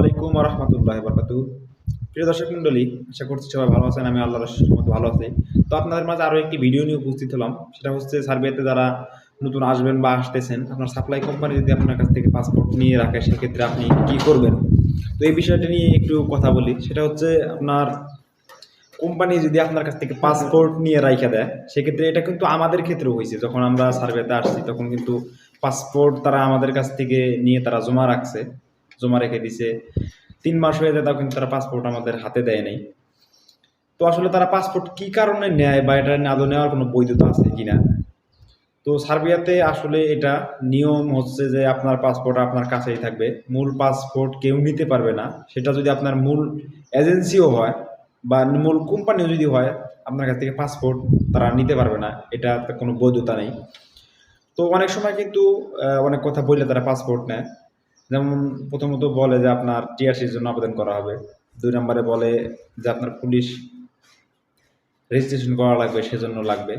আলাইকুম রহমতুল্লাহ বরকাতু প্রিয় দর্শক মণ্ডলী, আশা করছি সবাই ভালো আছেন, আমি আল্লাহর মতো ভালো আছি। তো আপনাদের মাঝে আরও একটি ভিডিও নিয়ে উপস্থিত হলাম। সেটা হচ্ছে সার্ভেতে যারা নতুন আসবেন বা আসতেছেন, আপনার সাপ্লাই কোম্পানি যদি আপনার কাছ থেকে পাসপোর্ট নিয়ে রাখে, সেক্ষেত্রে আপনি কি করবেন? তো এই বিষয়টা নিয়ে একটু কথা বলি। সেটা হচ্ছে আপনার কোম্পানি যদি আপনার কাছ থেকে পাসপোর্ট নিয়ে রাইখা দেয়, সেক্ষেত্রে এটা কিন্তু আমাদের ক্ষেত্রেও হয়েছে। যখন আমরা সার্ভেতে আসছি, তখন কিন্তু পাসপোর্ট তারা আমাদের কাছ থেকে নিয়ে তারা জমা রাখছে। জমা রেখে দিছে। তিন মাস হয়ে যায়, তাও কিন্তু তারা পাসপোর্ট আমাদের হাতে দেয় নাই। তো আসলে তারা পাসপোর্ট কি কারণে নেয় বা এটা আদৌ নেওয়ার কোনো বৈধতা আছে কিনা? তো সার্বিয়াতে আসলে এটা নিয়ম হচ্ছে যে আপনার পাসপোর্ট আপনার কাছেই থাকবে। মূল পাসপোর্ট কেউ নিতে পারবে না। সেটা যদি আপনার মূল এজেন্সিও হয় বা মূল কোম্পানিও যদি হয়, আপনার কাছ থেকে পাসপোর্ট তারা নিতে পারবে না। এটা কোনো বৈধতা নেই। তো অনেক সময় কিন্তু অনেক কথা বললে তারা পাসপোর্ট নেয়। যেমন প্রথমত বলে যে আপনার টিআরসির জন্য আবেদন করা হবে। দুই নম্বরে বলে যে আপনার পুলিশ রেজিস্ট্রেশন করা লাগবে, সেজন্য লাগবে।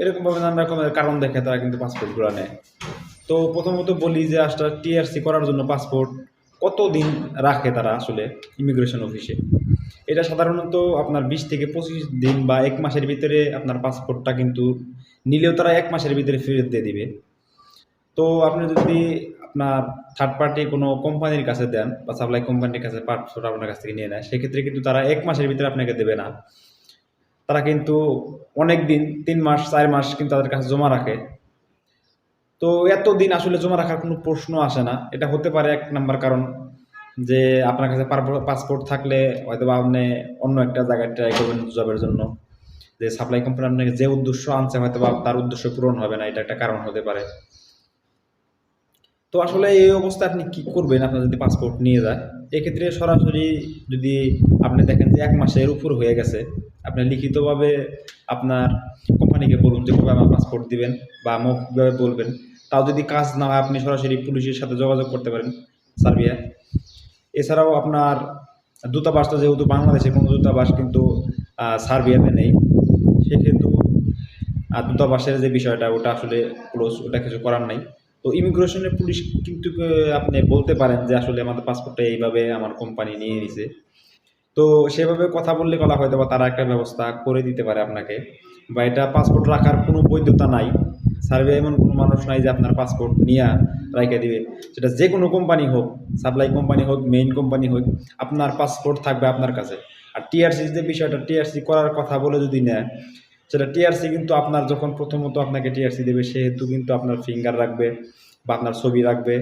এরকমভাবে নানা রকমের কারণ দেখে তারা কিন্তু পাসপোর্টগুলো নেয়। তো প্রথমত বলি যে আসলে টিআরসি করার জন্য পাসপোর্ট কতদিন রাখে তারা আসলে ইমিগ্রেশন অফিসে? এটা সাধারণত আপনার বিশ থেকে পঁচিশ দিন বা এক মাসের ভিতরে আপনার পাসপোর্টটা কিন্তু নিলেও তারা এক মাসের ভিতরে ফেরত দিয়ে দিবে। তো আপনি যদি আপনার থার্ড পার্টি কোনো কোম্পানির কাছে দেন বা সাপ্লাই কোম্পানির কাছে পাসপোর্ট আপনার কাছ থেকে নিয়ে নেয়, সেক্ষেত্রে কিন্তু তারা এক মাসের ভিতরে আপনাকে দেবে না। তারা কিন্তু অনেক দিন, তিন মাস, চার মাস কিন্তু তাদের কাছে জমা রাখে। তো এত দিন আসলে জমা রাখার কোনো প্রশ্ন আসে না। এটা হতে পারে এক নাম্বার কারণ যে আপনার কাছে পাসপোর্ট থাকলে হয়তো বা আপনি অন্য একটা জায়গায় ট্রাই করবেন জবের জন্য। যে সাপ্লাই কোম্পানি আপনাকে যে উদ্দেশ্য আনছে হয়তো বা তার উদ্দেশ্য পূরণ হবে না, এটা একটা কারণ হতে পারে। তো আসলে এই অবস্থায় আপনি কি করবেন? আপনার যদি পাসপোর্ট নিয়ে যায়, এক্ষেত্রে সরাসরি যদি আপনি দেখেন যে এক মাসের উপর হয়ে গেছে, আপনি লিখিতভাবে আপনার কোম্পানিকে বলুন যে কবে আমার পাসপোর্ট দিবেন বা মৌখিকভাবে বলবেন, তাও যদি কাজ না হয়, আপনি সরাসরি পুলিশের সাথে যোগাযোগ করতে পারেন, সার্বিয়া। এছাড়াও আপনার দূতাবাস তো যেহেতু বাংলাদেশে কোনো দূতাবাস কিন্তু সার্বিয়াতে নেই আর দূতাবাসের যে বিষয়টা, ওটা আসলে ক্লোজ ওটা কিছু করার নাই। তো ইমিগ্রেশনের পুলিশ কিন্তু আপনি বলতে পারেন যে আসলে আমাদের পাসপোর্টটা এইভাবে আমার কোম্পানি নিয়ে নিছে। তো সেভাবে কথা বললে বলা হয়তো বা তারা একটা ব্যবস্থা করে দিতে পারে আপনাকে। বা এটা পাসপোর্ট রাখার কোনো বৈধতা নাই। সার্ভে এমন কোনো মানুষ নাই যে আপনার পাসপোর্ট নিয়ে রাইখে দিবে। সেটা যে কোনো কোম্পানি হোক সাপ্লাই কোম্পানি হোক মেইন কোম্পানি হোক, আপনার পাসপোর্ট থাকবে আপনার কাছে। আর টিআরসি যে বিষয়টা টিআরসি করার কথা বলে যদি নেয় সেটা টিআরসি কিন্তু আপনার যখন প্রথমত আপনাকে টিআরসি দেবে, সেহেতু কিন্তু আপনার ফিঙ্গার রাখবে বা আপনার ছবি রাখবে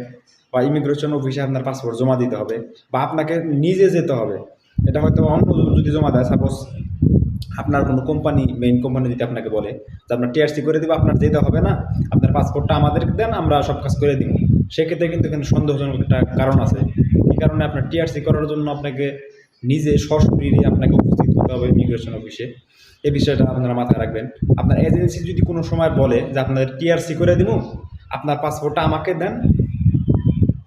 বা ইমিগ্রেশন অফিসে আপনার পাসপোর্ট জমা দিতে হবে বা আপনাকে নিজে যেতে হবে। এটা হয়তো অন্য যদি জমা দেয় সাপোজ আপনার কোনো কোম্পানি মেইন কোম্পানি যদি আপনাকে বলে যে আপনার টিআরসি করে দিব, আপনার যেতে হবে না, আপনার পাসপোর্টটা আমাদেরকে দেন, আমরা সব কাজ করে দিব। সেক্ষেত্রে কিন্তু এখানে সন্দেহজনক একটা কারণ আছে। এই কারণে আপনার টিআরসি করার জন্য আপনাকে নিজে সশরীরে আপনাকে উপস্থিত হতে হবে ইমিগ্রেশন অফিসে এই বিষয়টা আপনারা মাথায় রাখবেন। আপনার এজেন্সি যদি কোনো সময় বলে যে আপনাদের টিআরসি করে দিব আপনার পাসপোর্টটা আমাকে দেন,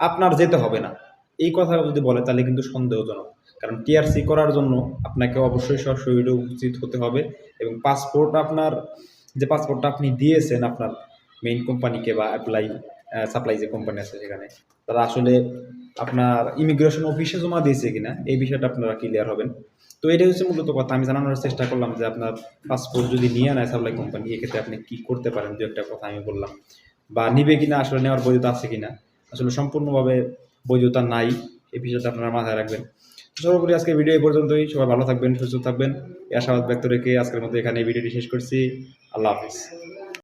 আপনার যেতে হবে না। এই কথা যদি বলে, তাহলে কিন্তু সন্দেহজনক। কারণ টিআরসি করার জন্য আপনাকে অবশ্যই সশরীরে উপস্থিত হতে হবে এবং পাসপোর্ট আপনার, যে পাসপোর্টটা আপনি দিয়েছেন আপনার মেইন কোম্পানিকে বা অ্যাপ্লাই সাপ্লাই যে কোম্পানি আছে সেখানে, তারা আসলে আপনার ইমিগ্রেশন অফিসে জমা দিয়েছে কিনা, এই বিষয়টা আপনারা ক্লিয়ার হবেন। তো এটাই হচ্ছে মূলত কথা, আমি জানানোর চেষ্টা করলাম যে আপনার পাসপোর্ট যদি নিয়ে নেয় সাপ্লাই কোম্পানি এক্ষেত্রে আপনি কি করতে পারেন? দু একটা কথা আমি বললাম। বা নিবে কিনা, আসলে নেওয়ার বৈধতা আছে কিনা? আসলে সম্পূর্ণভাবে বৈধতা নাই, এই বিষয়টা আপনারা মাথায় রাখবেন। সর্বোপরি আজকে ভিডিও এই পর্যন্তই, সবাই ভালো থাকবেন, সুস্থ থাকবেন। আশাবাদ ব্যক্ত রেখে আজকের মতো এখানে ভিডিওটি শেষ করছি। আল্লাহ হাফিজ।